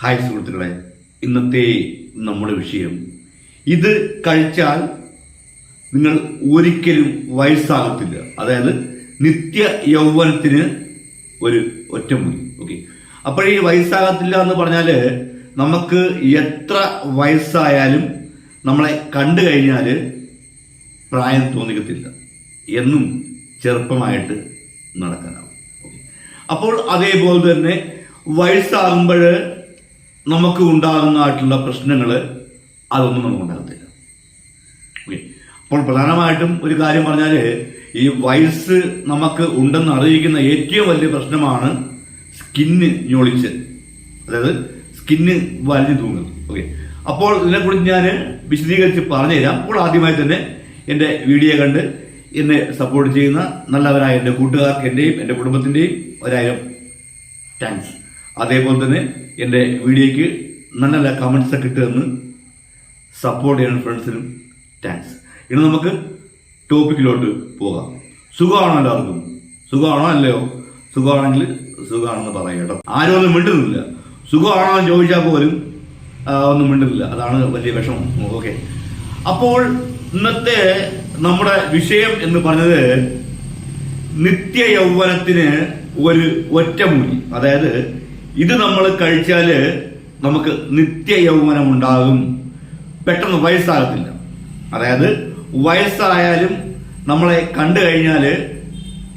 Hi സുഹൃത്തുക്കളെ ഇന്നത്തെ നമ്മുടെ വിഷയം. ഇത് കഴിച്ചാൽ നിങ്ങൾ ഒരിക്കലും വയസ്സാകത്തില്ല. അതായത് നിത്യ യൗവനത്തിന് ഒരു ഒറ്റമുടി ഓക്കെ അപ്പോൾ ഈ വയസ്സാകത്തില്ല എന്ന് പറഞ്ഞാൽ നമുക്ക് എത്ര വയസ്സായാലും നമ്മളെ കണ്ടു കഴിഞ്ഞാൽ പ്രായം തോന്നിക്കത്തില്ല. എന്നും ചെറുപ്പമായിട്ട് നടക്കാനാവും. അപ്പോൾ അതേപോലെ തന്നെ വയസ്സാകുമ്പോൾ നമുക്ക് ഉണ്ടാകുന്നതായിട്ടുള്ള പ്രശ്നങ്ങൾ അതൊന്നും നമുക്ക് ഉണ്ടാകത്തില്ല. ഓക്കെ അപ്പോൾ പ്രധാനമായിട്ടും ഒരു കാര്യം പറഞ്ഞാൽ ഈ വയസ്സ് നമുക്ക് ഉണ്ടെന്ന് അറിയിക്കുന്ന ഏറ്റവും വലിയ പ്രശ്നമാണ് സ്കിന്ന് ഞൊളിച്ച് അതായത് സ്കിന്ന് വലിഞ്ഞു തൂങ്ങുന്നത്. ഓക്കെ അപ്പോൾ ഇതിനെക്കുറിച്ച് ഞാൻ വിശദീകരിച്ച് പറഞ്ഞുതരാം. അപ്പോൾ ആദ്യമായി തന്നെ എന്റെ വീഡിയോ കണ്ട് എന്നെ സപ്പോർട്ട് ചെയ്യുന്ന നല്ലവരായ എന്റെ കൂട്ടുകാർക്ക് എന്റെയും എന്റെ കുടുംബത്തിന്റെയും ഒരായിരം താങ്ക്സ് അതേപോലെ തന്നെ എന്റെ വീഡിയോയ്ക്ക് നല്ല നല്ല കമൻസൊക്കെ കിട്ടുമെന്ന് സപ്പോർട്ട് ചെയ്യണം ഫ്രണ്ട്സിനും താങ്ക്സ് ഇനി നമുക്ക് ടോപ്പിക്കിലോട്ട് പോകാം. സുഖമാണോ എല്ലാവർക്കും? സുഖമാണോ അല്ലയോ? സുഖമാണെങ്കിൽ സുഖമാണെന്ന് പറയട്ടോ ആരും ഒന്നും മിണ്ടുന്നില്ല. സുഖമാണോ എന്ന് ചോദിച്ചാൽ പോലും ഒന്നും മിണ്ടുന്നില്ല. അതാണ് വലിയ വിഷമം. ഓക്കെ അപ്പോൾ ഇന്നത്തെ നമ്മുടെ വിഷയം എന്ന് പറഞ്ഞത് നിത്യ യൗവനത്തിന് ഒരു ഒറ്റമൂലി. അതായത് ഇത് നമ്മൾ കഴിച്ചാൽ നമുക്ക് നിത്യ യൗവനം ഉണ്ടാകും പെട്ടെന്ന് വയസ്സാകത്തില്ല. അതായത് വയസ്സായാലും നമ്മളെ കണ്ടു കഴിഞ്ഞാൽ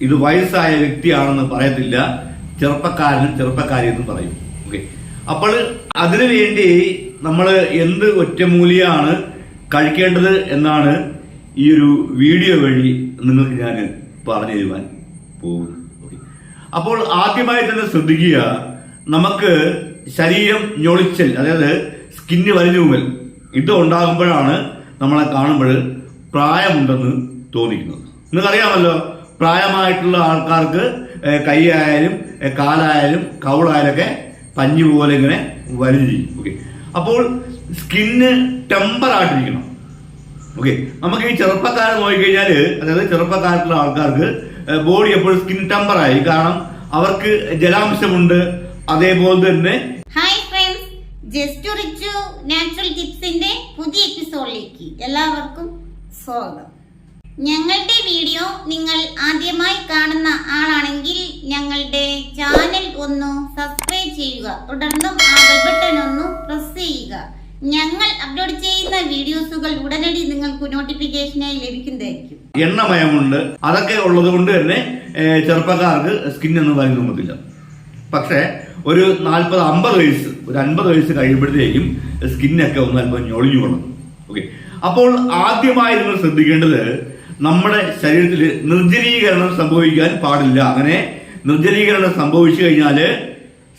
ഇത് വയസ്സായ വ്യക്തിയാണെന്ന് പറയത്തില്ല. ചെറുപ്പക്കാരനും ചെറുപ്പക്കാരി എന്ന് പറയും. ഓക്കെ അപ്പോൾ അതിനു വേണ്ടി നമ്മൾ എന്ത് ഒറ്റമൂലിയാണ് കഴിക്കേണ്ടത് എന്നാണ് ഈ ഒരു വീഡിയോ വഴി നിങ്ങൾക്ക് ഞാൻ പറഞ്ഞു തരുവാൻ പോകുന്നത്. അപ്പോൾ ആദ്യമായി തന്നെ ശ്രദ്ധിക്കുക. നമുക്ക് ശരീരം ഞൊളിച്ചൽ അതായത് സ്കിന്ന് വലിഞ്ഞുമൽ ഇത് ഉണ്ടാകുമ്പോഴാണ് നമ്മളെ കാണുമ്പോൾ പ്രായമുണ്ടെന്ന് തോന്നിക്കുന്നത്. നിങ്ങൾക്കറിയാമല്ലോ പ്രായമായിട്ടുള്ള ആൾക്കാർക്ക് കൈയായാലും കാലായാലും കൗളായാലും ഒക്കെ പഞ്ഞു പോലെ ഇങ്ങനെ വലിഞ്ഞിരിക്കും ഓക്കെ അപ്പോൾ സ്കിന്ന് ടെമ്പർ ആയിട്ടിരിക്കണം. ഓക്കെ നമുക്ക് ഈ ചെറുപ്പക്കാരെ നോക്കിക്കഴിഞ്ഞാൽ അതായത് ചെറുപ്പക്കാരത്തിലുള്ള ആൾക്കാർക്ക് ബോഡി എപ്പോഴും സ്കിൻ ടെമ്പറായി കാരണം അവർക്ക് ജലാംശമുണ്ട് അതേപോലെ തന്നെ hi friends just Richu natural ടിപ്സിന്റെ പുതിയ എപ്പിസോഡിലേക്ക് എല്ലാവർക്കും സ്വാഗതം. ഞങ്ങളുടെ വീഡിയോ നിങ്ങൾ ആദ്യമായി കാണുന്ന ആളാണെങ്കിൽ ഞങ്ങളുടെ ചാനൽ ഒന്ന് സബ്സ്ക്രൈബ് ചെയ്യുക. തുടർന്നും ആ ബെൽ ബട്ടൺ ഒന്ന് പ്രസ് ചെയ്യുക. ഞങ്ങൾ അപ്ലോഡ് ചെയ്യുന്ന വീഡിയോസുകൾ ഉടനടി നിങ്ങൾക്ക് നോട്ടിഫിക്കേഷനായി ലഭിക്കുന്നതായിരിക്കും. എണ്ണമയമുണ്ട്. അതൊക്കെ ഉള്ളത് കൊണ്ട് തന്നെ ചെറുപ്പക്കാർക്ക് സ്കിന്നൊന്നും വരുന്നില്ല പക്ഷേ ഒരു നാൽപ്പത് അമ്പത് വയസ്സ് ഒരു അൻപത് വയസ്സ് കഴിയുമ്പോഴത്തേക്കും സ്കിന്നൊക്കെ ഒന്ന് അല്പം ഞൊളിഞ്ഞു കൊള്ളും ഓക്കെ അപ്പോൾ ആദ്യമായി നിങ്ങൾ ശ്രദ്ധിക്കേണ്ടത് നമ്മുടെ ശരീരത്തിൽ നിർജലീകരണം സംഭവിക്കാൻ പാടില്ല. അങ്ങനെ നിർജലീകരണം സംഭവിച്ചു കഴിഞ്ഞാൽ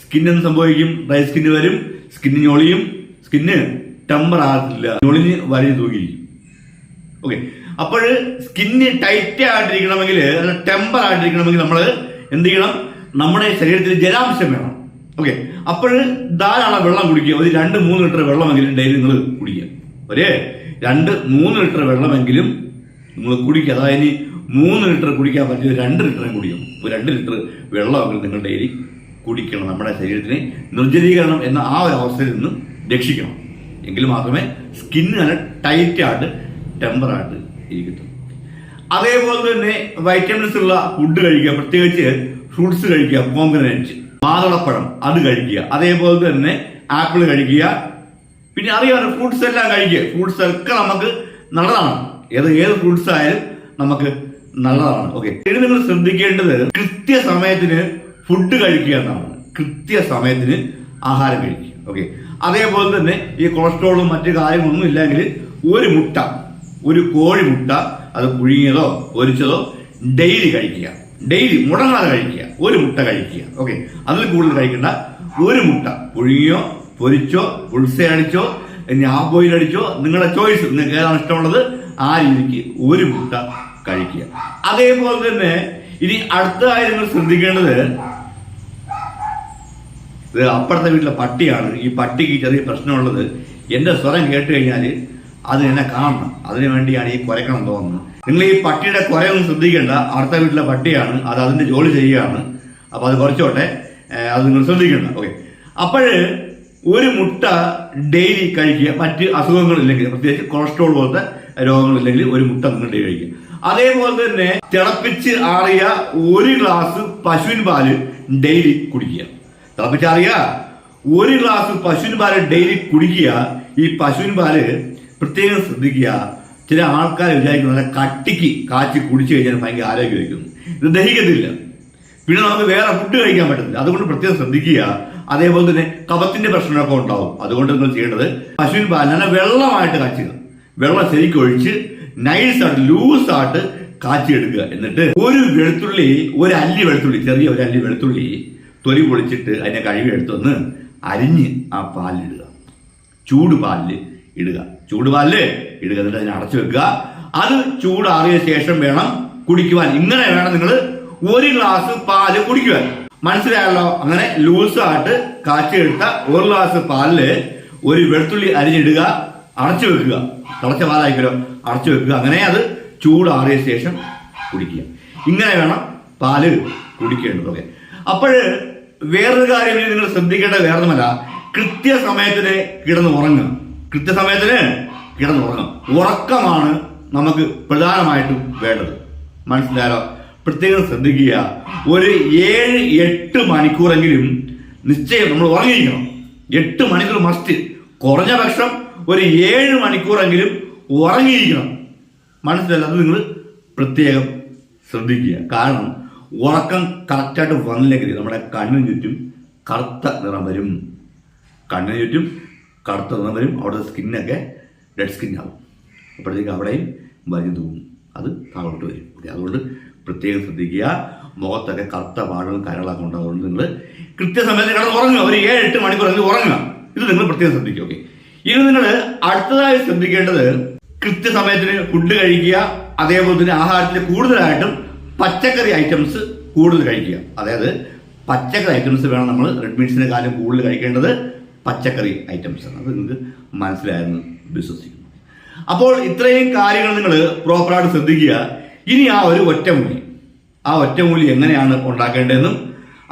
സ്കിന്നിന് സംഭവിക്കും? ഡ്രൈ സ്കിന്ന് വരും സ്കിന്ന് ഞൊളിയും സ്കിന്ന് ടെമ്പർ ആകത്തില്ല. ഞൊളിഞ്ഞ് വലിയ തൂക്കിയിരിക്കും ഓക്കെ അപ്പോൾ സ്കിന്ന് ടൈറ്റ് ആയിട്ടിരിക്കണമെങ്കിൽ ടെമ്പർ ആയിട്ടിരിക്കണമെങ്കിൽ നമ്മൾ എന്ത് ചെയ്യണം? നമ്മുടെ ശരീരത്തിൽ ജലാംശം വേണം. ഓക്കെ അപ്പോൾ ധാരാളം വെള്ളം കുടിക്കുക. ഒരു രണ്ട് മൂന്ന് ലിറ്റർ വെള്ളമെങ്കിലും ഡെയിലി നിങ്ങൾ കുടിക്കുക. ഒരേ രണ്ട് മൂന്ന് ലിറ്റർ വെള്ളമെങ്കിലും നിങ്ങൾ കുടിക്കുക. അതായത് മൂന്ന് ലിറ്റർ കുടിക്കാൻ പറ്റിയ രണ്ട് ലിറ്ററും കുടിക്കും. ഒരു രണ്ട് ലിറ്റർ വെള്ളമെങ്കിലും നിങ്ങൾ ഡെയിലി കുടിക്കണം. നമ്മുടെ ശരീരത്തിനെ നിർജലീകരണം എന്ന ആ ഒരു അവസ്ഥയിൽ നിന്ന് രക്ഷിക്കണം. എങ്കിൽ മാത്രമേ സ്കിന്ന് നല്ല ടൈറ്റായിട്ട് ആയിട്ട് ഇരിക്കത്തുള്ളൂ. അതേപോലെ തന്നെ വൈറ്റമിൻസ് ഉള്ള ഫുഡ് കഴിക്കുക. പ്രത്യേകിച്ച് ഫ്രൂട്ട്സ് കഴിക്കുക. പോംഗ്രനേറ്റ് മാതളപ്പഴം അത് കഴിക്കുക. അതേപോലെ തന്നെ ആപ്പിൾ കഴിക്കുക. പിന്നെ അറിയാമല്ലോ ഫ്രൂട്ട്സ് എല്ലാം കഴിക്കുക. ഫ്രൂട്ട്സ് ഒക്കെ നമുക്ക് നല്ലതാണ്. ഏത് ഏത് ഫ്രൂട്ട്സ് ആയാലും നമുക്ക് നല്ലതാണ്. ഓക്കെ ഇനി നിങ്ങൾ ശ്രദ്ധിക്കേണ്ടത് കൃത്യസമയത്തിന് ഫുഡ് കഴിക്കുക എന്നാണ്. കൃത്യസമയത്തിന് ആഹാരം കഴിക്കുക. ഓക്കെ അതേപോലെ തന്നെ ഈ കൊളസ്ട്രോളും മറ്റു കാര്യങ്ങളൊന്നും ഇല്ലെങ്കിൽ ഒരു മുട്ട ഒരു കോഴി മുട്ട അത് പുഴുങ്ങിയതോ പൊരിച്ചതോ ഡെയിലി കഴിക്കുക. ഡെയിലി മുടങ്ങാതെ കഴിക്കുക. ഒരു മുട്ട കഴിക്കുക. ഓക്കെ അതിൽ കൂടുതൽ കഴിക്കേണ്ട. ഒരു മുട്ട. പുഴുങ്ങിയോ പൊരിച്ചോ ഉൾസയടിച്ചോ ഇനി ആ ബോയിൽ അടിച്ചോ നിങ്ങളുടെ ചോയ്സ് നിങ്ങൾക്ക് ഏതാണ് ഇഷ്ടമുള്ളത്? ആ രീതിക്ക് ഒരു മുട്ട കഴിക്കുക. അതേപോലെ തന്നെ ഇനി അടുത്തതായി നിങ്ങൾ ശ്രദ്ധിക്കേണ്ടത് ഇത് അപ്പുറത്തെ വീട്ടിലെ പട്ടിയാണ്. ഈ പട്ടിക്ക് ചെറിയ പ്രശ്നമുള്ളത്. എന്റെ സ്വരം കേട്ട് കഴിഞ്ഞാൽ അത് എന്നെ കാണണം. അതിനു വേണ്ടിയാണ് ഈ കുരക്കണം തോന്നുന്നത്. നിങ്ങൾ ഈ പട്ടിയുടെ കുരയൊന്നും ശ്രദ്ധിക്കേണ്ട. അടുത്ത വീട്ടിലെ പട്ടിയാണ്. അത് അതിന്റെ ജോലി ചെയ്യുകയാണ്. അപ്പോൾ അത് കുറച്ചോട്ടെ. അത് നിങ്ങൾ ശ്രദ്ധിക്കേണ്ട. ഓക്കെ. അപ്പോഴ് ഒരു മുട്ട ഡെയിലി കഴിക്കുക. മറ്റ് അസുഖങ്ങളില്ലെങ്കിൽ പ്രത്യേകിച്ച് കൊളസ്ട്രോൾ പോലത്തെ രോഗങ്ങളില്ലെങ്കിൽ ഒരു മുട്ട നിങ്ങൾ ഡെയിലി കഴിക്കുക. അതേപോലെ തന്നെ തിളപ്പിച്ച് ആറിയ ഒരു ഗ്ലാസ് പശുവിൻ പാൽ ഡെയിലി കുടിക്കുക. തിളപ്പിച്ചാറിയ ഒരു ഗ്ലാസ് പശുവിൻ പാൽ ഡെയിലി കുടിക്കുക. ഈ പശുവിൻ പാൽ പ്രത്യേകം ശ്രദ്ധിക്കുക. ചില ആൾക്കാർ വിചാരിക്കുന്നത് നല്ല കട്ടിക്ക് കാച്ചി കുടിച്ചു കഴിഞ്ഞാൽ ഭയങ്കര ആരോഗ്യം വയ്ക്കുന്നു ഇത് ദഹിക്കത്തില്ല. പിന്നെ നമുക്ക് വേറെ ഫുഡ് കഴിക്കാൻ പറ്റത്തില്ല. അതുകൊണ്ട് പ്രത്യേകം ശ്രദ്ധിക്കുക. അതേപോലെ തന്നെ കഫത്തിന്റെ പ്രശ്നമൊക്കെ ഉണ്ടാവും. അതുകൊണ്ട് നിങ്ങൾ ചെയ്യേണ്ടത് പശുവിൻ പാലിനെ വെള്ളമായിട്ട് കാച്ചുക വെള്ളം ശരിക്കും ഒഴിച്ച് നൈസായിട്ട് ലൂസായിട്ട് കാച്ചിയെടുക്കുക. എന്നിട്ട് ഒരു വെളുത്തുള്ളി ഒരു അല്ലി വെളുത്തുള്ളി ചെറിയ ഒരു അല്ലി വെളുത്തുള്ളി തൊലി പൊളിച്ചിട്ട് അതിനെ കഴുകി എടുത്തൊന്ന് അരിഞ്ഞ് ആ പാലിലിടുക. ചൂട് പാലിൽ ഇടുക. ചൂട് പാലിൽ ഇടുക. എന്നിട്ട് അതിനെ അടച്ചു വെക്കുക. അത് ചൂടാറിയ ശേഷം വേണം കുടിക്കുവാൻ. ഇങ്ങനെ വേണം നിങ്ങൾ ഒരു ഗ്ലാസ് പാൽ കുടിക്കുവാൻ. മനസ്സിലായല്ലോ? അങ്ങനെ ലൂസായിട്ട് കാച്ചിയെടുത്ത ഒരു ഗ്ലാസ് പാലിൽ ഒരു വെളുത്തുള്ളി അരിഞ്ഞിടുക. അടച്ചു വെക്കുക. തിളച്ച പാലായിക്കലോ. അടച്ചു വെക്കുക. അങ്ങനെ അത് ചൂടാറിയ ശേഷം കുടിക്കുക. ഇങ്ങനെ വേണം പാൽ കുടിക്കേണ്ടതൊക്കെ അപ്പോൾ വേറൊരു കാര്യം നിങ്ങൾ ശ്രദ്ധിക്കേണ്ടത് വേറൊന്നുമല്ല. കൃത്യസമയത്തിന് കിടന്ന് ഉറങ്ങുക കൃത്യസമയത്തിന് കിടന്ന് ഉറങ്ങും ഉറക്കമാണ് നമുക്ക് പ്രധാനമായിട്ടും വേണ്ടത്. മനസ്സിലായോ? പ്രത്യേകം ശ്രദ്ധിക്കുക. ഒരു ഏഴ് എട്ട് മണിക്കൂറെങ്കിലും നിശ്ചയം നമ്മൾ ഉറങ്ങിയിരിക്കണം. എട്ട് മണിക്കൂർ മസ്റ്റ്. കുറഞ്ഞ പക്ഷം ഒരു ഏഴ് മണിക്കൂറെങ്കിലും ഉറങ്ങിയിരിക്കണം. മനസ്സിലായി അത് നിങ്ങൾ പ്രത്യേകം ശ്രദ്ധിക്കുക. കാരണം ഉറക്കം കറക്റ്റായിട്ട് വന്നില്ലെങ്കിൽ നമ്മുടെ കണ്ണിന് ചുറ്റും കറുത്ത നിറം വരും. കണ്ണിന് ചുറ്റും കറുത്ത നിറം വരും അവിടുത്തെ സ്കിന്നൊക്കെ ഡെഡ് ആവും. അപ്പോഴത്തേക്ക് അവിടെയും വലിയ തൂങ്ങും. അത് താഴോട്ട് വരും. ഓക്കെ അതുകൊണ്ട് പ്രത്യേകം ശ്രദ്ധിക്കുക. മുഖത്തൊക്കെ കറുത്ത പാടും കരളൊക്കെ ഉണ്ട് അതുകൊണ്ട് നിങ്ങൾ കൃത്യസമയത്ത് കിടന്ന് ഉറങ്ങുക. ഒരു ഏഴ് എട്ട് മണിക്കൂർ അതിൽ ഉറങ്ങുക. ഇത് നിങ്ങൾ പ്രത്യേകം ശ്രദ്ധിക്കുക. ഓക്കെ ഇനി നിങ്ങൾ അടുത്തതായി ശ്രദ്ധിക്കേണ്ടത് കൃത്യസമയത്തിന് ഫുഡ് കഴിക്കുക. അതേപോലെ തന്നെ ആഹാരത്തിൽ കൂടുതലായിട്ടും പച്ചക്കറി ഐറ്റംസ് കൂടുതൽ കഴിക്കുക. അതായത് പച്ചക്കറി ഐറ്റംസ് വേണം നമ്മൾ റെഡ് കാലം കൂടുതൽ കഴിക്കേണ്ടത് പച്ചക്കറി ഐറ്റംസ് ആണ്. അത് നിങ്ങൾക്ക് മനസ്സിലായെന്ന് വിശ്വസിക്കുന്നു. അപ്പോൾ ഇത്രയും കാര്യങ്ങൾ നിങ്ങൾ പ്രോപ്പറായിട്ട് ശ്രദ്ധിക്കുക. ഇനി ആ ഒരു ഒറ്റമൂലി. ആ ഒറ്റമൂലി എങ്ങനെയാണ് ഉണ്ടാക്കേണ്ടതെന്നും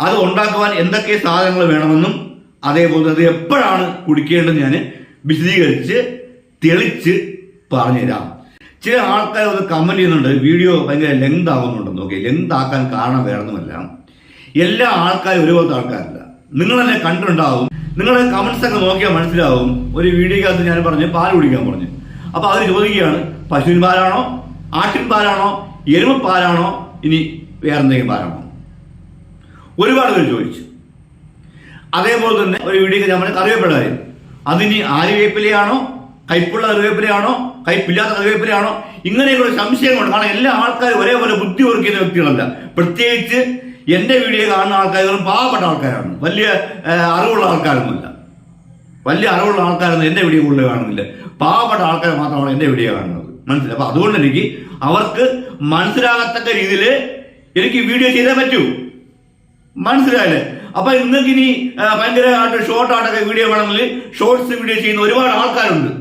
അത് ഉണ്ടാക്കുവാൻ എന്തൊക്കെ സാധനങ്ങൾ വേണമെന്നും അതേപോലെ അത് എപ്പോഴാണ് കുടിക്കേണ്ടതെന്ന് ഞാൻ വിശദീകരിച്ച് തെളിച്ച് പറഞ്ഞുതരാം. ചില ആൾക്കാർ അത് കമന്റ് ചെയ്യുന്നുണ്ട് വീഡിയോ ഭയങ്കര ലെങ്ത് ആകുന്നുണ്ടെന്ന് ഓക്കെ ലെങ്ത് ആക്കാൻ കാരണം വേണമെന്നുമല്ല എല്ലാ ആൾക്കാരും ഒരുപോലത്തെ ആൾക്കാരല്ല. നിങ്ങൾ തന്നെ കണ്ടിട്ടുണ്ടാവും നിങ്ങളുടെ കമന്റ്സ് ഒക്കെ നോക്കിയാൽ മനസ്സിലാവും. ഒരു വീഡിയോക്കകത്ത് ഞാൻ പറഞ്ഞു പാൽ കുടിക്കാൻ പറഞ്ഞു. അപ്പൊ അവർ ചോദിക്കുകയാണ് പശുവിൻ പാലാണോ ആട്ടിൻ പാലാണോ എരുമ പാലാണോ ഇനി വേറെന്തെങ്കിലും പാലാണോ? ഒരുപാട് പേര് ചോദിച്ചു. അതേപോലെ തന്നെ ഒരു വീഡിയോ ഞാൻ പറഞ്ഞ കറിവേപ്പില കാര്യം. അതിനി ആര്യവേപ്പിലയാണോ കയ്പുള്ള കറിവേപ്പിലയാണോ കയ്പില്ലാത്ത കറിവേപ്പിലയാണോ? ഇങ്ങനെയുള്ള സംശയങ്ങളുണ്ട്. കാരണം എല്ലാ ആൾക്കാരും ഒരേപോലെ ബുദ്ധി ഓർക്കുന്ന വ്യക്തികളല്ല. പ്രത്യേകിച്ച് എന്റെ വീഡിയോ കാണുന്ന ആൾക്കാരും പാവപ്പെട്ട ആൾക്കാരാണ്. വലിയ അറിവുള്ള ആൾക്കാരൊന്നുമില്ല. വലിയ അറിവുള്ള ആൾക്കാരൊന്നും എന്റെ വീഡിയോ കൂടുതൽ കാണുന്നില്ല. പാവപ്പെട്ട ആൾക്കാർ മാത്രമാണ് എന്റെ വീഡിയോ കാണുന്നത്. മനസ്സിലായി? അപ്പൊ അതുകൊണ്ട് എനിക്ക് അവർക്ക് മനസ്സിലാകത്തക്ക രീതിയിൽ എനിക്ക് വീഡിയോ ചെയ്തേ പറ്റൂ. മനസ്സിലായില്ലേ? അപ്പൊ നിങ്ങൾക്ക് ഇനി ഭയങ്കരമായിട്ട് ഷോർട്ട് ആയിട്ടൊക്കെ വീഡിയോ വേണമെങ്കിൽ ഷോർട്സ് വീഡിയോ ചെയ്യുന്ന ഒരുപാട് ആൾക്കാരുണ്ട്.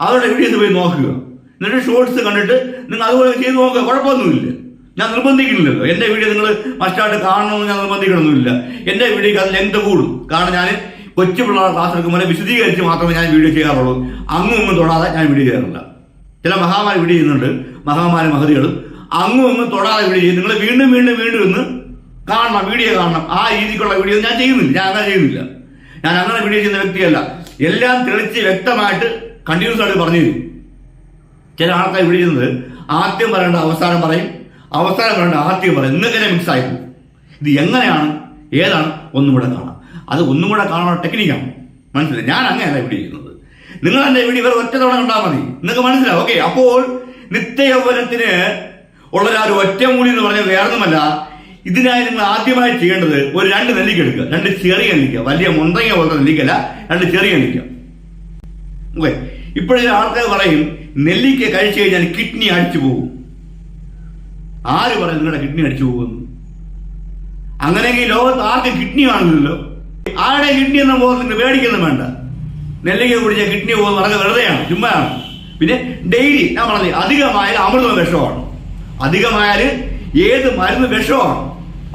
അവരുടെ വീഡിയോസ് പോയി നോക്കുക. എന്നിട്ട് ഷോർട്സ് കണ്ടിട്ട് നിങ്ങൾ അതുപോലെ ചെയ്ത് നോക്കുക. കുഴപ്പമൊന്നുമില്ല. ഞാൻ നിർബന്ധിക്കുന്നില്ലല്ലോ. എന്റെ വീഡിയോ നിങ്ങൾ മസ്റ്റായിട്ട് കാണണമെന്ന് ഞാൻ നിർബന്ധിക്കണമെന്നില്ല എന്റെ വീഡിയോക്ക് അത് ലെങ്ത് കൂടും. കാരണം ഞാൻ കൊച്ചു പിള്ളേർ ക്ലാസ് എടുക്കുമ്പോൾ വിശദീകരിച്ച് മാത്രമേ ഞാൻ വീഡിയോ ചെയ്യാറുള്ളൂ. അങ്ങും ഇങ്ങും തൊടാതെ ഞാൻ വീഡിയോ ചെയ്യാറില്ല. ചില മഹാമാരി വീഡിയോ ചെയ്യുന്നുണ്ട്. മഹാമാരി മഹതികളും അങ്ങും ഇങ്ങും തൊടാതെ വീഡിയോ ചെയ്യും. നിങ്ങൾ വീണ്ടും വീണ്ടും വീണ്ടും ഇന്ന് കാണണം വീഡിയോ കാണണം. ആ രീതിക്കുള്ള വീഡിയോ ഞാൻ ചെയ്യുന്നില്ല. ഞാൻ അങ്ങനെ ചെയ്യുന്നില്ല. ഞാൻ അങ്ങനെ വീഡിയോ ചെയ്യുന്ന വ്യക്തിയല്ല. എല്ലാം തെളിച്ച് വ്യക്തമായിട്ട് കണ്ടിന്യൂസ് ആയിട്ട് പറഞ്ഞു തരും ചില ആൾക്കാർ വീഡിയോ ചെയ്യുന്നത് ആദ്യം പറയേണ്ട അവസാനം പറയും. അവസാനം പറയേണ്ട ആദ്യം പറയാം ഇന്നൊക്കെ മിക്സ് ആയി ഇത് എങ്ങനെയാണ്? ഏതാണ്? ഒന്നും കൂടെ കാണാം. അത് ഒന്നും കൂടെ കാണാനുള്ള ടെക്നിക്കാണ് മനസ്സിലായി? ഞാൻ അങ്ങനെയല്ല ഇവിടെ ചെയ്യുന്നത്. നിങ്ങൾ എന്റെ വീഡിയോ വേറെ ഒറ്റ തവണ കണ്ടാൽ മതി. നിങ്ങൾക്ക് മനസ്സിലാവും. ഓക്കെ അപ്പോൾ നിത്യയൗവനത്തിന് ഉള്ള ഒരു ഒറ്റമൂലി എന്ന് പറഞ്ഞാൽ വേറൊന്നുമല്ല ഇതിനായി നിങ്ങൾ ആദ്യമായി ചെയ്യേണ്ടത് ഒരു രണ്ട് നെല്ലിക്ക എടുക്കുക. രണ്ട് ചെറിയ നെല്ലിക്ക. വലിയ മുന്തങ്ങ പോലത്തെ നെല്ലിക്കല്ല രണ്ട് ചെറിയ നെല്ലിക്ക. ഓക്കെ ഇപ്പോഴത്തെ ആൾക്കാർ പറയും നെല്ലിക്ക കഴിച്ചു കഴിഞ്ഞാൽ കിഡ്നി അടിച്ചു പോകും. ആര് പറയും നിങ്ങളുടെ കിഡ്നി അടിച്ചു പോകുന്നു? അങ്ങനെയെങ്കിൽ ലോകത്ത് ആർക്കും കിഡ്നി വാങ്ങുന്നല്ലോ ആരുടെ കിഡ്നി എന്ന പോകുന്നത് പേടിക്കുന്നു വേണ്ട. നെല്ലിക്ക കുടിച്ച കിഡ്നി പോകുന്നത് വളരെ വെറുതെയാണ് ചുമ്മാണ് പിന്നെ ഡെയിലി ഞാൻ പറഞ്ഞത് അധികമായാൽ അമൃതം വിഷമാണ് അധികമായാൽ ഏത് മരുന്ന് വിഷമാണ്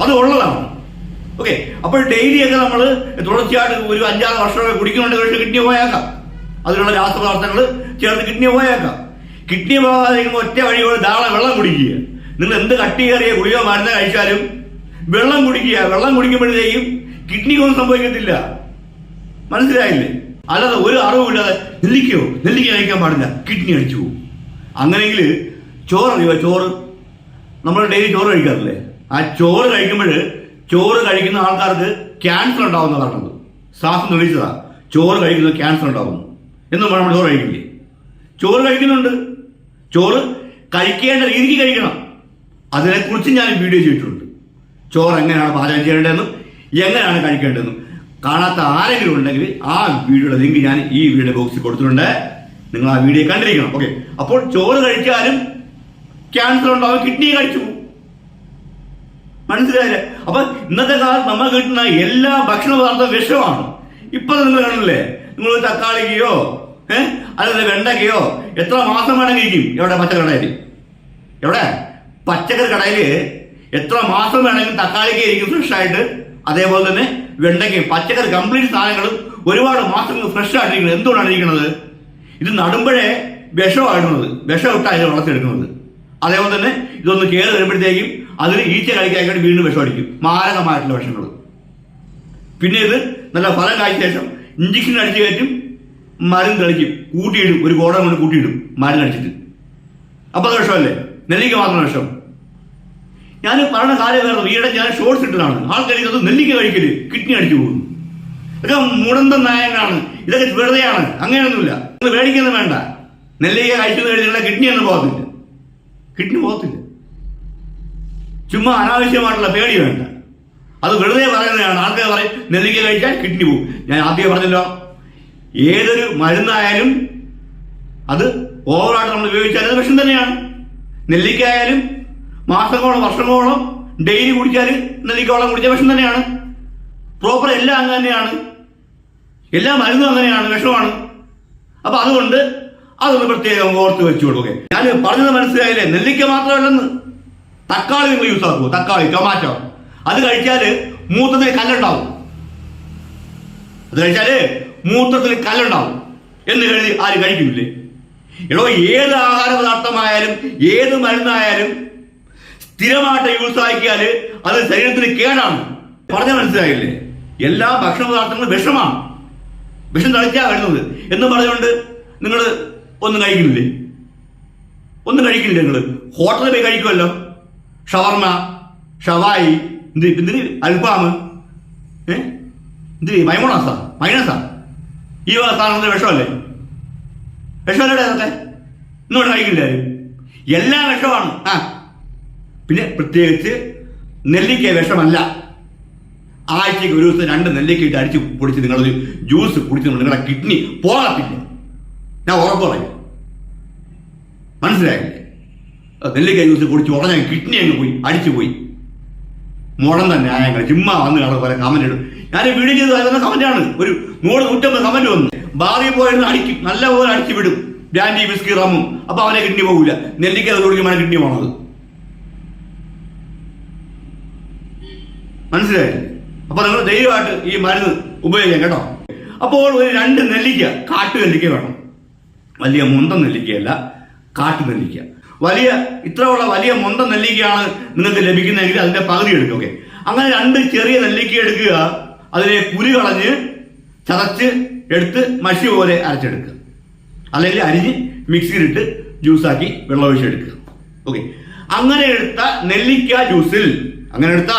അത് ഉള്ളതാണ്. ഓക്കെ അപ്പോൾ ഡെയിലി ഒക്കെ നമ്മൾ തുടർച്ചയായിട്ട് ഒരു അഞ്ചാറ് വർഷമൊക്കെ കുടിക്കുന്നുണ്ട് പക്ഷേ കിഡ്നി പോയേക്കാം. അതിനുള്ള രാസപദാർത്ഥങ്ങൾ ചേർത്ത് കിഡ്നി പോയേക്കാം. കിഡ്നി പോകാതിരിക്കുമ്പോൾ ഒറ്റ വഴി പോലെ ധാരാളം വെള്ളം കുടിക്കുക. നിങ്ങൾ എന്ത് കട്ടി കയറിയ ഗുളിക മരുന്ന് കഴിച്ചാലും വെള്ളം കുടിക്കുക. വെള്ളം കുടിക്കുമ്പോഴത്തേക്കും കിഡ്നിക്കൊന്നും സംഭവിക്കത്തില്ല. മനസ്സിലായില്ലേ? അല്ലാതെ ഒരു അറിവില്ലാതെ നെല്ലിക്കയോ നെല്ലിക്ക കഴിക്കാൻ പാടില്ല. കിഡ്നി അടിച്ചു പോകും. അങ്ങനെയെങ്കിൽ ചോറ് അറിയോ ചോറ്. നമ്മൾ ഡെയിലി ചോറ് കഴിക്കാറില്ലേ? ആ ചോറ് കഴിക്കുമ്പോൾ ചോറ് കഴിക്കുന്ന ആൾക്കാർക്ക് ക്യാൻസർ ഉണ്ടാവുന്ന പറഞ്ഞത് ശ്വാസം തെളിയിച്ചതാ ചോറ് കഴിക്കുന്നത് ക്യാൻസർ ഉണ്ടാവുന്നു. എന്നും നമ്മൾ ചോറ് കഴിക്കില്ലേ? ചോറ് കഴിക്കുന്നുണ്ട്. ചോറ് കഴിക്കേണ്ട രീതിക്ക് കഴിക്കണം. അതിനെക്കുറിച്ച് ഞാൻ വീഡിയോ ചെയ്തിട്ടുണ്ട്. ചോറ് എങ്ങനെയാണ് പാചകം ചെയ്യേണ്ടതെന്നും എങ്ങനെയാണ് കഴിക്കേണ്ടതെന്നും. കാണാത്ത ആരെങ്കിലും ഉണ്ടെങ്കിൽ ആ വീഡിയോയുടെ ലിങ്ക് ഞാൻ ഈ വീഡിയോ ബോക്സിൽ കൊടുത്തിട്ടുണ്ട്. നിങ്ങൾ ആ വീഡിയോ കണ്ടിരിക്കണം. ഓക്കെ അപ്പോൾ ചോറ് കഴിച്ചാലും ക്യാൻസർ ഉണ്ടാവും കിഡ്നി കഴിച്ചു മനസ്സിലായില്ലേ? അപ്പൊ ഇന്നത്തെ കാലത്ത് നമ്മൾ കിട്ടുന്ന എല്ലാ ഭക്ഷണ പദാർത്ഥവും വിഷമാണ്. ഇപ്പൊ നിങ്ങൾ കാണില്ലേ നിങ്ങൾ തക്കാളിക്കയോ ഏഹ് അല്ലെങ്കിൽ വെണ്ടയ്ക്കയോ എത്ര മാസം വേണമെങ്കിൽ ഇരിക്കും. എവിടെ? പച്ചക്കടയിൽ എവിടെ? പച്ചക്കറി കടയിൽ എത്ര മാസം വേണമെങ്കിലും തക്കാളിക്ക് ഇരിക്കും ഫ്രഷ് ആയിട്ട് അതേപോലെ തന്നെ വെണ്ടയ്ക്കും പച്ചക്കറി കംപ്ലീറ്റ് സാധനങ്ങളും ഒരുപാട് മാസങ്ങൾ ഫ്രഷ് ആയിട്ടിരിക്കുന്നത് എന്തുകൊണ്ടാണ് ഇരിക്കുന്നത്? ഇത് നടുമ്പോഴേ വിഷമായിരുന്നത് വിഷം ഇട്ടാണ് ഇത് വളർത്തിയെടുക്കുന്നത്. അതേപോലെ തന്നെ ഇതൊന്ന് കയറി വരുമ്പോഴത്തേക്കും അതിൽ ഈച്ച കഴിക്കാനായിട്ട് വീണ്ടും വിഷം അടിക്കും. മാരകമായിട്ടുള്ള വിഷങ്ങൾ. പിന്നെ ഇത് നല്ല ഫലം കാഴ്ച ശേഷം ഇഞ്ചക്ഷൻ അടിച്ചു കയറ്റും മരുന്ന് തെളിക്കും. കൂട്ടിയിടും. ഒരു ഗോഡം കൊണ്ട് കൂട്ടിയിടും. മരുന്ന് അടിച്ചിട്ട്. അപ്പൊ അത് വിഷമല്ലേ? നെല്ലിക്ക വാങ്ങുന്ന വിഷം ഞാൻ പറഞ്ഞ കാര്യം വേറെ ഈയിടെ ഞാൻ ഷോർട്സ് ഇട്ടതാണ്. ആൾക്കാർ ഇത് നെല്ലിക്ക കഴിക്കൽ കിഡ്നി അടിച്ചു പോകും. ഇതൊക്കെ മുടന്ത നായകനാണ്. ഇതൊക്കെ വെറുതെയാണ്. അങ്ങനെയൊന്നുമില്ല. നിങ്ങൾ മേടിക്കുന്നത് വേണ്ട. നെല്ലിക്ക കഴിച്ചു കഴിഞ്ഞാൽ കിഡ്നി ഒന്നും പോകത്തില്ല. കിഡ്നി പോകത്തില്ല. ചുമ്മാ അനാവശ്യമായിട്ടുള്ള പേടി വേണ്ട. അത് വെറുതെ പറയുന്നതാണ്. ആൾക്കാർ പറയും നെല്ലിക്ക കഴിച്ചാൽ കിഡ്നി പോകും. ഞാൻ ആദ്യം പറഞ്ഞല്ലോ ഏതൊരു മരുന്നായാലും അത് ഓവറായിട്ട് നമ്മൾ ഉപയോഗിച്ചാൽ അത് വിഷം തന്നെയാണ്. നെല്ലിക്ക ആയാലും മാസങ്ങളോളം വർഷങ്ങളോളം ഡെയിലി കുടിച്ചാൽ നെല്ലിക്ക വെള്ളം കുടിച്ച വിഷം തന്നെയാണ്. പ്രോപ്പർ എല്ലാം അങ്ങനെ തന്നെയാണ്. എല്ലാ മരുന്നും അങ്ങനെയാണ് വിഷമാണ്. അപ്പൊ അതുകൊണ്ട് അതൊന്ന് പ്രത്യേകം ഓർത്ത് വെച്ചു കൊടുക്കുക ഞാൻ പറഞ്ഞത് മനസ്സിലായില്ലേ? നെല്ലിക്ക മാത്രമല്ലെന്ന്. തക്കാളി നിങ്ങൾ യൂസ് ആക്കുക തക്കാളി ടൊമാറ്റോ അത് കഴിച്ചാൽ മൂത്രത്തിൽ കല്ലുണ്ടാവും. അത് കഴിച്ചാൽ മൂത്രത്തിൽ കല്ലുണ്ടാവും എന്ന് കരുതി ആര് കഴിക്കുന്നില്ലേ? എടോ ഏത് ആഹാര പദാർത്ഥമായാലും ഏത് മരുന്നായാലും സ്ഥിരമായിട്ട് യൂസ് ആക്കിയാൽ അത് ശരീരത്തിന് കേടാണ്. പറഞ്ഞ മനസ്സിലായില്ലേ? എല്ലാ ഭക്ഷണ പദാർത്ഥങ്ങളും വിഷമാണ്. വിഷം തളിച്ചാ വരുന്നത്. എന്ന് പറഞ്ഞുകൊണ്ട് നിങ്ങൾ ഒന്നും കഴിക്കുന്നില്ലേ? ഒന്നും കഴിക്കുന്നില്ല നിങ്ങൾ ഹോട്ടലിൽ പോയി കഴിക്കുമല്ലോ ഷവർമ ഷവായി എന്ത് എന്തിന്? അൽഫാം ഏ? എന്ത് മൈമോണാസാ? മൈനസാ? ഈ സാധനത്തിന് വിഷമല്ലേ? വിഷമല്ലേ അതൊക്കെ? ഇന്നോട് കഴിക്കില്ല എല്ലാ വിഷമാണ്. ആ. പിന്നെ പ്രത്യേകിച്ച് നെല്ലിക്ക വിഷമല്ല. ആഴ്ചയ്ക്ക് ഒരു ദിവസം രണ്ട് നെല്ലിക്ക ഇട്ട് അടിച്ച് പൊടിച്ച് നിങ്ങളൊരു ജ്യൂസ് കുടിച്ച് നിങ്ങളുടെ കിഡ്നി പോകത്തില്ല. ഞാൻ ഉറപ്പ് പറയും. മനസ്സിലായില്ലേ? നെല്ലിക്ക ജ്യൂസ് കുടിച്ച് ഉടനെ കിഡ്നി അങ്ങ് പോയി അടിച്ചു പോയി. മുടം തന്നെ ആയങ്ങൾ ചുമ്മാ വന്ന് കാണുന്ന പോലെ കമന്റ് ഇടും. ഞാൻ വീഡിയോ ചെയ്ത് വരുന്ന കമന്റാണ് ഒരു നൂറ് നൂറ്റമ്പത് കമന്റ് വന്നു. ബാറി പോയിരുന്ന് അടിക്കും. നല്ല പോലെ അടിച്ചു വിടും. ബ്രാൻഡി വിസ്കി റമ്മും. അപ്പൊ അവനെ കിഡ്നി പോകില്ല നെല്ലിക്ക കുടിക്കുമ്പോൾ കിഡ്നി പോണത്. മനസ്സിലായി? അപ്പൊ നിങ്ങൾ ദൈവമായിട്ട് ഈ മരുന്ന് ഉപയോഗിക്കാം കേട്ടോ. അപ്പോൾ ഒരു രണ്ട് നെല്ലിക്ക കാട്ടു നെല്ലിക്ക വേണം. വലിയ മുണ്ട നെല്ലിക്കയല്ല കാട്ടു നെല്ലിക്ക. വലിയ ഇത്രയുള്ള വലിയ മുണ്ട നെല്ലിക്കയാണ് നിങ്ങൾക്ക് ലഭിക്കുന്നതെങ്കിൽ അതിന്റെ പകുതി എടുക്കുക ഓക്കെ അങ്ങനെ രണ്ട് ചെറിയ നെല്ലിക്ക എടുക്കുക. അതിനെ കുരു കളഞ്ഞ് ചതച്ച് എടുത്ത് മഷി പോലെ അരച്ചെടുക്കുക. അല്ലെങ്കിൽ അരിഞ്ഞ് മിക്സിയിലിട്ട് ജ്യൂസാക്കി വെള്ളമൊഴിച്ചെടുക്കുക. ഓക്കെ അങ്ങനെ എടുത്ത നെല്ലിക്ക ജ്യൂസിൽ അങ്ങനെ എടുത്ത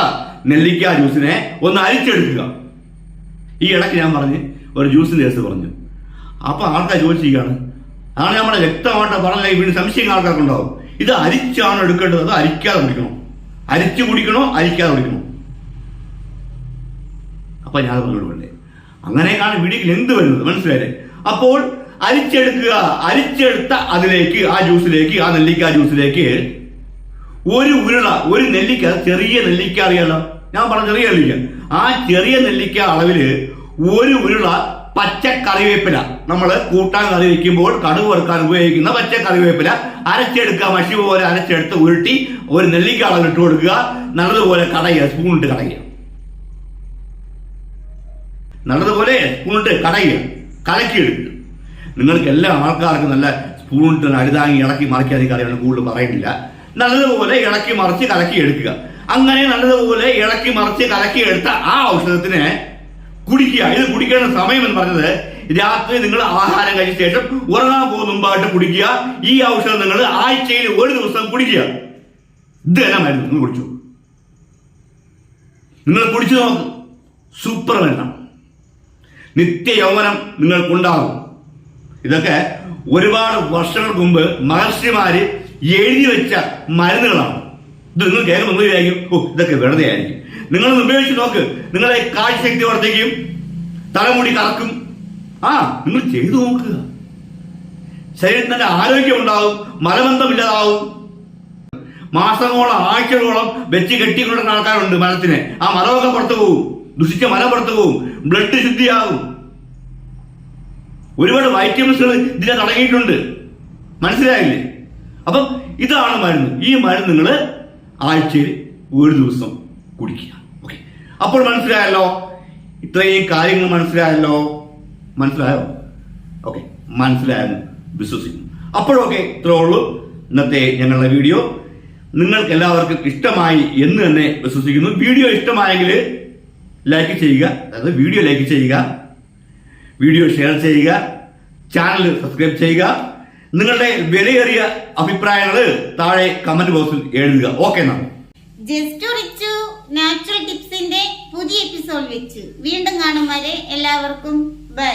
നെല്ലിക്ക ജ്യൂസിനെ ഒന്ന് അരിച്ചെടുക്കുക. ഈ ഇടയ്ക്ക് ഞാൻ പറഞ്ഞ് ഒരു ജ്യൂസിന്റെ കേസ് പറഞ്ഞു. അപ്പോൾ ആൾക്കാർ ചോദിച്ചിരിക്കുകയാണ് അതാണ് നമ്മുടെ വ്യക്തമായിട്ട് പറഞ്ഞ വീണ്ടും സംശയം ആൾക്കാർക്കുണ്ടാവും. ഇത് അരിച്ചാണ് എടുക്കേണ്ടത്? അത് അരിക്കാതെ കുടിക്കണോ? അരിച്ചു കുടിക്കണോ? അരിക്കാതെ കുടിക്കണോ? അപ്പൊ ഞാൻ പറഞ്ഞിട്ടുണ്ടേ അങ്ങനെയൊക്കെയാണ് വീടിൽ എന്ത് വരുന്നത്? മനസ്സിലായില്ലേ? അപ്പോൾ അരിച്ചെടുക്കുക അരിച്ചെടുത്ത അതിലേക്ക് ആ ജ്യൂസിലേക്ക് ആ നെല്ലിക്ക ജ്യൂസിലേക്ക് ഒരു ഉരുള ഒരു നെല്ലിക്ക ചെറിയ നെല്ലിക്ക അറിയാലോ? ഞാൻ പറഞ്ഞ ചെറിയ നെല്ലിക്ക. ആ ചെറിയ നെല്ലിക്ക അളവിൽ ഒരു ഉരുള പച്ച കറിവേപ്പില നമ്മൾ കൂട്ടാൻ കറി വെക്കുമ്പോൾ കടുവ് വറുക്കാൻ ഉപയോഗിക്കുന്ന പച്ച കറിവേപ്പില അരച്ചെടുക്കുക മഷി പോലെ അരച്ചെടുത്ത് ഉരുട്ടി ഒരു നെല്ലിക്ക അളവ് ഇട്ട് കൊടുക്കുക. നല്ലതുപോലെ കടയുക സ്പൂണിട്ട് കടയുക. നല്ലതുപോലെ സ്പൂണിട്ട് കടയുക കലക്കിയെടുക്കുക നിങ്ങൾക്ക് എല്ലാ ആൾക്കാർക്കും നല്ല സ്പൂണിട്ട് അഴുതാങ്ങി ഇളക്കി മറിക്കാതെ കറിയാണ് കൂടുതൽ പറയുന്നില്ല. നല്ലതുപോലെ ഇളക്കി മറിച്ച് കലക്കി എടുക്കുക. അങ്ങനെ നല്ലതുപോലെ ഇളക്കി മറിച്ച് കലക്കി എടുത്ത ആ ഔഷധത്തിനെ കുടിക്കുക. ഇത് കുടിക്കേണ്ട സമയം എന്ന് പറഞ്ഞത് രാത്രി നിങ്ങൾ ആഹാരം കഴിച്ച ശേഷം ഉറങ്ങാൻ പോകുന്ന മുമ്പായിട്ട് കുടിക്കുക. ഈ ഔഷധം നിങ്ങൾ ആഴ്ചയിൽ ഒരു ദിവസം കുടിക്കുക. ഇത് തന്നെ മരുന്ന്. നിങ്ങൾ കുടിച്ചു? നിങ്ങൾ കുടിച്ചു നോക്ക്. സൂപ്പർ മരുന്നാണ്. നിത്യ യൗവനം നിങ്ങൾക്കുണ്ടാകും. ഇതൊക്കെ ഒരുപാട് വർഷങ്ങൾക്ക് മുമ്പ് മഹർഷിമാര് എഴുതി വെച്ച മരുന്നുകളാണ്. ഇത് നിങ്ങൾ കേൾക്കുമ്പോൾ നിങ്ങൾ വിചാരിക്കും ഓ ഇതൊക്കെ വെറുതെ ആയിരിക്കും. നിങ്ങൾ ഉപയോഗിച്ച് നോക്ക്. നിങ്ങളെ കാഴ്ചശക്തി വർദ്ധിക്കും. തലമുടി കറക്കും. ആ നിങ്ങൾ ചെയ്തു നോക്കുക. ശരീരത്തിന്റെ ആരോഗ്യം ഉണ്ടാവും മലബന്ധമില്ലാതാവും. മാസങ്ങളോളം ആഴ്ചകളോളം വെച്ച് കെട്ടിക്കൊണ്ടിരുന്ന ആൾക്കാരുണ്ട് മരത്തിനെ. ആ മലമൊക്കെ പുറത്തു പോകും. ദുഷിച്ച മല പുറത്തു പോകും ബ്ലഡ് ശുദ്ധിയാകും ഒരുപാട് വൈറ്റമിൻസുകൾ ഇതിനെ തടങ്ങിയിട്ടുണ്ട്. മനസ്സിലായില്ലേ? അപ്പം ഇതാണ് മരുന്ന്. ഈ മരുന്ന് നിങ്ങൾ ആഴ്ചയിൽ ഒരു ദിവസം കുടിക്കുക. ഓക്കെ അപ്പോൾ മനസ്സിലായല്ലോ? ഇത്രയും കാര്യങ്ങൾ മനസ്സിലായല്ലോ? മനസ്സിലായോ? ഓക്കെ മനസ്സിലായെന്ന് വിശ്വസിക്കുന്നു. അപ്പോഴൊക്കെ ഇത്രേ ഉള്ളൂ ഇന്നത്തെ ഞങ്ങളുടെ വീഡിയോ. നിങ്ങൾക്ക് എല്ലാവർക്കും ഇഷ്ടമായി എന്ന് തന്നെ വിശ്വസിക്കുന്നു. വീഡിയോ ഇഷ്ടമായെങ്കിൽ ലൈക്ക് ചെയ്യുക അതായത് വീഡിയോ ലൈക്ക് ചെയ്യുക വീഡിയോ ഷെയർ ചെയ്യുക ചാനൽ സബ്സ്ക്രൈബ് ചെയ്യുക. നിങ്ങളുടെ വിലയേറിയ അഭിപ്രായങ്ങൾ താഴെ കമന്റ് ബോക്സിൽ എഴുതുക. ഓക്കെ നന്ദി ജസ്റ്റ് നാച്ചുറൽ ടിപ്സിന്റെ പുതിയ എപ്പിസോഡ് വെച്ച് വീണ്ടും കാണും വരെ എല്ലാവർക്കും. ബൈ